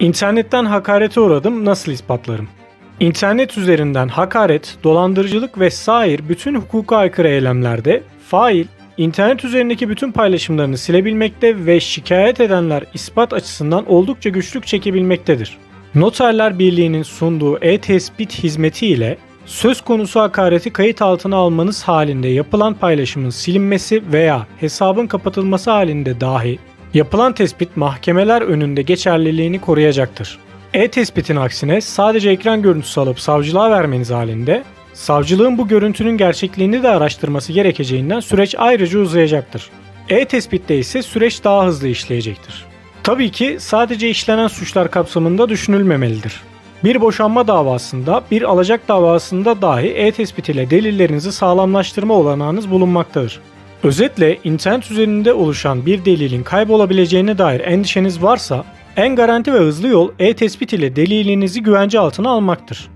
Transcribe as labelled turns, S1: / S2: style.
S1: İnternetten hakarete uğradım nasıl ispatlarım? İnternet üzerinden hakaret, dolandırıcılık ve sair bütün hukuka aykırı eylemlerde fail, internet üzerindeki bütün paylaşımlarını silebilmekte ve şikayet edenler ispat açısından oldukça güçlük çekebilmektedir. Noterler Birliği'nin sunduğu e-tespit hizmeti ile söz konusu hakareti kayıt altına almanız halinde yapılan paylaşımın silinmesi veya hesabın kapatılması halinde dahi yapılan tespit mahkemeler önünde geçerliliğini koruyacaktır. E-tespitin aksine sadece ekran görüntüsü alıp savcılığa vermeniz halinde savcılığın bu görüntünün gerçekliğini de araştırması gerekeceğinden süreç ayrıca uzayacaktır. E-tespitte ise süreç daha hızlı işleyecektir. Tabii ki sadece işlenen suçlar kapsamında düşünülmemelidir. Bir boşanma davasında, bir alacak davasında dahi e-tespit ile delillerinizi sağlamlaştırma olanağınız bulunmaktadır. Özetle internet üzerinde oluşan bir delilin kaybolabileceğine dair endişeniz varsa en garanti ve hızlı yol e-tespit ile delilinizi güvence altına almaktır.